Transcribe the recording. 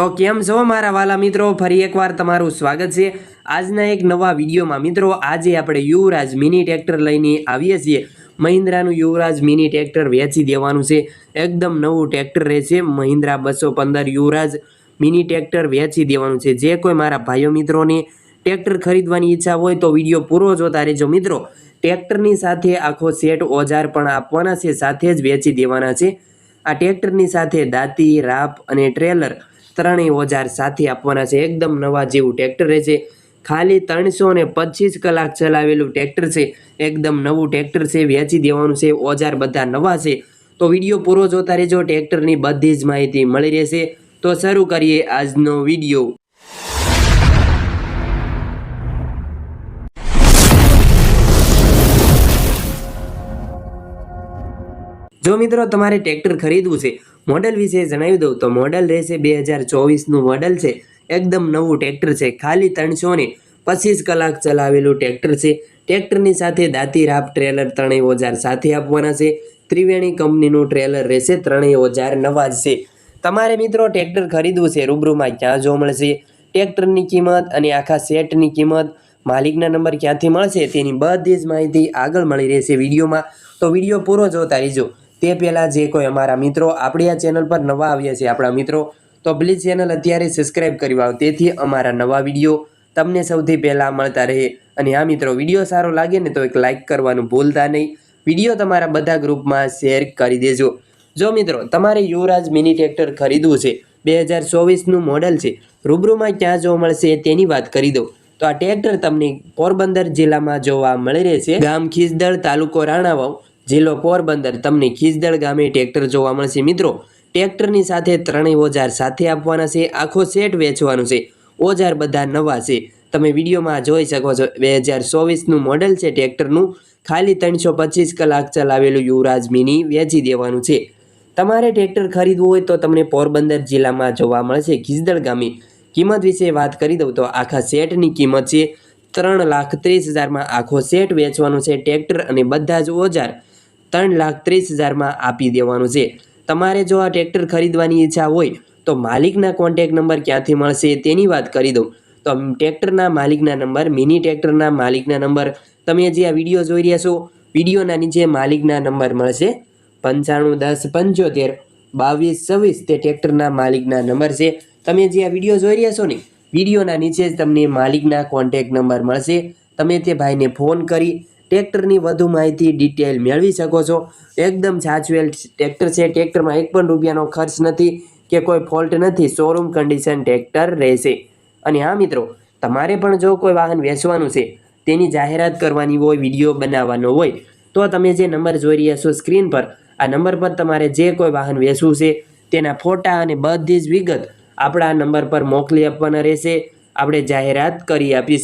તો કેમ છો મારા વાલા મિત્રો? ફરી એકવાર તમારું સ્વાગત છે. આજના એક નવા વિડીયોમાં મિત્રો, આજે આપણે યુવરાજ મિની ટ્રેક્ટર લઈને આવીએ છીએ. મહિન્દ્રાનું યુવરાજ મિની ટ્રેક્ટર વેચી દેવાનું છે. એકદમ નવું ટ્રેક્ટર રહેશે. મહિન્દ્રા બસો પંદર યુવરાજ મિની ટ્રેક્ટર વેચી દેવાનું છે. જે કોઈ મારા ભાઈઓ મિત્રોને ટ્રેક્ટર ખરીદવાની ઈચ્છા હોય તો વીડિયો પૂરો જોતા રહેજો મિત્રો. ટ્રેક્ટરની સાથે આખો સેટ ઓજાર પણ આપવાના છે. સાથે જ વેચી દેવાના છે. આ ટ્રેક્ટરની સાથે દાંતી, રાપ અને ટ્રેલર ત્રણેય ઓજાર સાથે આપવાના છે. એકદમ નવા જેવું ટ્રેક્ટર રહેશે ખાલી ત્રણસો ને પચીસ કલાક ચલાવેલું ટ્રેક્ટર છે. એકદમ નવું ટ્રેક્ટર છે. વેચી દેવાનું છે. ઓજાર બધા નવા છે. તો વીડિયો પૂરો જોતા રહેજો. ટ્રેક્ટરની બધી જ માહિતી મળી રહેશે. તો શરૂ કરીએ આજનો વીડિયો. જો મિત્રો તમારે ટ્રેક્ટર ખરીદવું છે મોડલ વિશે જણાવી દઉં તો મોડલ રહેશે બે હજાર ચોવીસનું મોડલ છે. એકદમ નવું ટ્રેક્ટર છે. ખાલી ત્રણસો ને પચીસ કલાક ચલાવેલું ટ્રેક્ટર છે. ટ્રેક્ટરની સાથે દાંતી રાપ ટ્રેલર ત્રણેય ઓજાર સાથે આપવાના છે. ત્રિવેણી કંપનીનું ટ્રેલર રહેશે ત્રણેય ઓજાર નવા જ છે. તમારે મિત્રો ટ્રેક્ટર ખરીદવું છે, રૂબરૂમાં ક્યાં જોવા મળશે? ટ્રેક્ટરની કિંમત અને આખા સેટની કિંમત માલિકના નંબર ક્યાંથી મળશે તેની બધી જ માહિતી આગળ મળી રહેશે વિડીયોમાં. તો વીડિયો પૂરો જોતા રહેજો. તે પહેલાં જે કોઈ અમારા મિત્રો આપણી આ ચેનલ પર નવા આવ્યા છે, આપણા મિત્રો, તો પ્લીઝ ચેનલ અત્યારે સબસ્ક્રાઇબ કરી આવો તેથી અમારા નવા વીડિયો તમને સૌથી પહેલાં મળતા રહે. અને આ મિત્રો, વીડિયો સારો લાગે ને તો એક લાઇક કરવાનું ભૂલતા નહીં. વીડિયો તમારા બધા ગ્રુપમાં શેર કરી દેજો. જો મિત્રો, તમારે યુવરાજ મિની ટ્રેક્ટર ખરીદવું છે, બે હજાર ચોવીસનું મોડલ છે, રૂબરૂમાં ક્યાં જોવા મળશે તેની વાત કરી દઉં. તો આ ટ્રેક્ટર તમને પોરબંદર જિલ્લામાં જોવા મળી રહેશે. ગામ ખીસદળ તાલુકો રાણાવાવ. જિલ્લો પોરબંદર તમને ખીજદળ ગામે ટ્રેક્ટર જોવા મળશે. મિત્રો, ટ્રેક્ટરની સાથે ત્રણેય ઓજાર સાથે આપવાના છે. આખો સેટ વેચવાનું છે. ઓજાર બધા નવા છે. તમે વિડીયોમાં જોઈ શકો છો, બે હજાર ચોવીસનું મોડલ છે ટ્રેક્ટરનું. ખાલી ત્રણસો પચીસ કલાક ચલાવેલું યુવરાજ મિની વેચી દેવાનું છે. તમારે ટ્રેક્ટર ખરીદવું હોય તો તમને પોરબંદર જિલ્લામાં જોવા મળશે ખીજદળ ગામે. કિંમત વિશે વાત કરી દઉં તો આખા સેટની કિંમત છે. ત્રણ લાખ ત્રીસ હજારમાં આખો સેટ વેચવાનો છે ટ્રેક્ટર અને બધા જ ઓજાર. ત્રણ લાખ ત્રીસ હજારમાં આપી દેવાનું છે. તમારે જો આ ટ્રેક્ટર ખરીદવાની ઈચ્છા હોય, તો માલિકના કોન્ટેક નંબર ક્યાંથી મળશે તેની વાત કરી દઉં. તો ટ્રેક્ટરના માલિકના નંબર, મિની ટ્રેક્ટરના માલિકના નંબર, તમે જે આ વીડિયો જોઈ રહ્યા છો, વિડીયોના નીચે માલિકના નંબર મળશે. પંચાણું, દસ, પંચોતેર, બાવીસ, છવ્વીસ તે ટ્રેક્ટરના માલિકના નંબર છે. તમે જે આ વીડિયો જોઈ રહ્યા છો ને, વિડીયોના નીચે જ તમને માલિકના કોન્ટેક નંબર મળશે. તમે તે ભાઈને ફોન કરી ટ્રેક્ટરની વધુ માહિતી ડિટેલ મેળવી શકો છો. એકદમ સાચવેલ ટ્રેક્ટર છે. ટ્રેક્ટરમાં એક પણ રૂપિયાનો ખર્ચ નથી કે કોઈ ફોલ્ટ નથી. શોરૂમ કન્ડિશન ટ્રેક્ટર રહેશે. અને હા મિત્રો, તમારે પણ જો કોઈ વાહન વેચવાનું છે, તેની જાહેરાત કરવાની હોય, વીડિયો બનાવવાનો હોય, તો તમે જે નંબર જોઈ રહ્યા છો સ્ક્રીન પર, આ નંબર પર તમારે જે કોઈ વાહન વેચવું છે, તેના ફોટા અને બધી જ વિગત આપણા નંબર પર મોકલી આપવાના રહેશે. આપણે જાહેરાત કરી આપીશું.